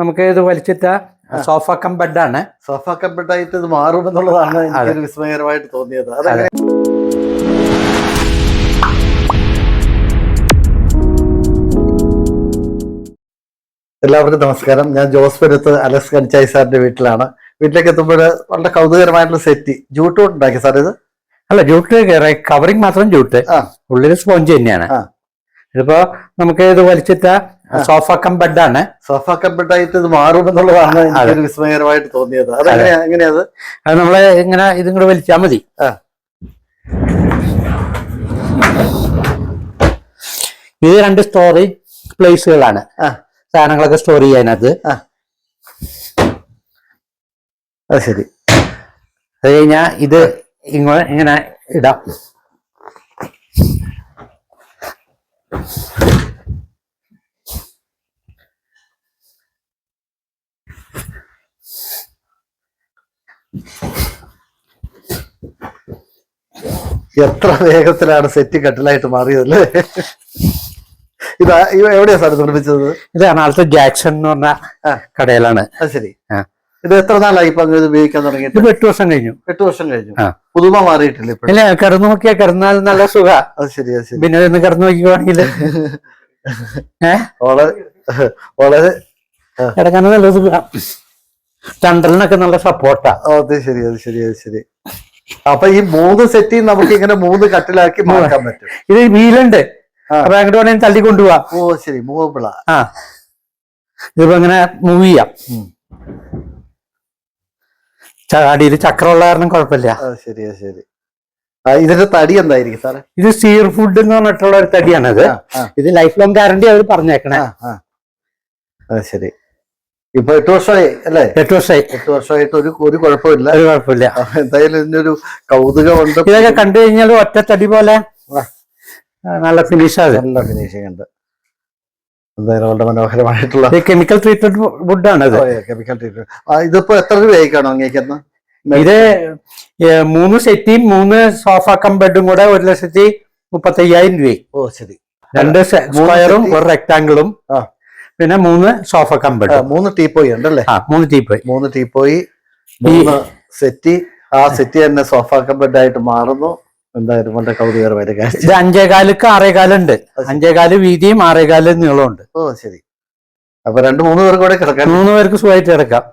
നമുക്ക് ഇത് വലിച്ചിട്ട സോഫ കം ബെഡാണ് സോഫ കമ്പഡായിട്ട് ഇത് മാറുമെന്നുള്ളതാണ് എനിക്കൊരു വിസ്മയകരമായിട്ട് തോന്നിയത്. അതെ എല്ലാവർക്കും നമസ്കാരം. ഞാൻ ജോസ് പെരുത്ത് അലക്സ് കഞ്ചായി സാറിന്റെ വീട്ടിലാണ്. വീട്ടിലേക്ക് എത്തുമ്പോൾ വളരെ കൗതുകരമായിട്ടുള്ള സെറ്റ് ജൂട്ട് കൊണ്ട് ഉണ്ടാക്കി സാർ ഇത്? അല്ല ജൂട്ട് കവറിങ് മാത്രം ജൂട്ട് ഉള്ളിൽ സ്പോഞ്ച് തന്നെയാണ്. ഇതിപ്പോ നമുക്ക് ഇത് വലിച്ചിട്ട സോഫ കം ബെഡാണ് സോഫ കം ബെഡായിട്ട് ഇത് മാറുമെന്നുള്ളതാണ് എനിക്കൊരു വിസ്മയകരമായിട്ട് തോന്നിയത്. അതെങ്ങനെയാ എങ്ങനെയത് അത്? നമ്മളെ ഇങ്ങനെ ഇതും കൂടെ വലിച്ചാൽ മതി. ഇത് രണ്ട് സ്റ്റോറേജ് പ്ലേസുകളാണ് സാധനങ്ങളൊക്കെ സ്റ്റോർ ചെയ്യാനത് അത് ശരി. അത് കഴിഞ്ഞാ ഇത് ഇങ്ങനെ ഇടാം. എത്ര വേഗത്തിലാണ് സെറ്റ് കട്ടിലായിട്ട് മാറിയതല്ലേ? ഇതാ ഇവ എവിടെയാ സാർ നിർമ്മിച്ചത്? ഇത് എറണാകുളത്ത് ജാക്സൺ എന്ന് പറഞ്ഞ. കടയിലാണ്. അത് ശരി. ഇത് എത്ര നാളായി ഇപ്പൊ അങ്ങനെ ഇത് ഉപയോഗിക്കാൻ തുടങ്ങിയിട്ട്? ഇത് എട്ട് വർഷം കഴിഞ്ഞു. എട്ട് വർഷം കഴിഞ്ഞു. പുതുമ മാറിയിട്ടില്ല ഇല്ല കിടന്നു നോക്കിയാ കിടന്നാൽ നല്ല സുഖ. അത് ശരി അത് ശരി. പിന്നെ ഒന്ന് കിടന്നു നോക്കിക്കുവാണെങ്കിൽ വളരെ വളരെ കിടക്കാൻ നല്ല സുഖ. തണ്ടലിനൊക്കെ നല്ല സപ്പോർട്ടാ അത് ശരി അത് ശരി അത് ശരി. അപ്പൊ ഈ മൂന്ന് സെറ്റി നമുക്ക് ഇങ്ങനെ മൂന്ന് കട്ടിലാക്കി മാറ്റാൻ പറ്റും. ഇത് വീലുണ്ട്. അപ്പൊ അങ്ങോട്ട് വേണമെങ്കിൽ തള്ളി കൊണ്ടുപോവാ. ഓ ശരി മൂവബിള ആ. ഇതിപ്പോ ഇങ്ങനെ മൂവ് ചെയ്യാം. അടിയിൽ ചക്രമുള്ള കാരണം കുഴപ്പമില്ല. ശരി ശരി. ഇതിന്റെ തടി എന്തായിരിക്കും സാറേ? ഇത് സീർ ഫുഡ് എന്ന് പറഞ്ഞിട്ടുള്ള ഒരു തടിയാണത്. ഇത് ലൈഫ് ലോങ് ഗ്യാരണ്ടി അവർ പറഞ്ഞേക്കണേ. ശരി. ഇപ്പൊ എട്ട് വർഷമായി അല്ലേ? എട്ട് വർഷമായി. എട്ട് വർഷമായിട്ട് ഒരു ഒരു കുഴപ്പമില്ല. ഒരു കുഴപ്പമില്ല. എന്തായാലും ഇതിന്റെ ഒരു കൗതുകമുണ്ട്. ഇതൊക്കെ കണ്ടു കഴിഞ്ഞാൽ ഒറ്റ തടി പോലെ നല്ല ഫിനിഷ് ആണ്. നല്ല ഫിനിഷിംഗ് ഉണ്ട്. എന്തായാലും വളരെ മനോഹരമായിട്ടുള്ള കെമിക്കൽ ട്രീറ്റ്മെന്റ് വുഡാണ് ഇത്. കെമിക്കൽ ട്രീറ്റ്മെന്റ് ഇതിപ്പോ എത്ര രൂപയായിക്കാണോ അങ്ങേക്കെന്ന്? ഇത് മൂന്ന് സെറ്റിയും മൂന്ന് സോഫ കം ബെഡും കൂടെ ഒരു ലക്ഷത്തി മുപ്പത്തി അയ്യായിരം രൂപ ഓ ശരി. രണ്ട് സ്ക്വയറും. ഒരു റെക്ടാങ്കിളും ആ. പിന്നെ മൂന്ന് സോഫ കം ആ, ബെഡും മൂന്ന് ടീപ്പോയി ഉണ്ടല്ലേ? ആ മൂന്ന് ടീപ്പോയി. മൂന്ന് ടീപ്പോയി. മൂന്ന് സെറ്റി. ആ സെറ്റി തന്നെ സോഫ കമ്പഡ് ആയിട്ട് മാറുന്നു. എന്തായാലും വളരെ കൗതുകരമായിട്ട് ഇത് അഞ്ചേകാലുക്ക് ആറേകാലുണ്ട്. അഞ്ചേകാൽ വീതിയും ആറേകാൽ നീളമുണ്ട് ഓ ശരി. അപ്പൊ രണ്ട് മൂന്ന് പേർക്ക് കൂടെ കിടക്കാം മൂന്ന് പേർക്ക് സുഖമായിട്ട് കിടക്കാം.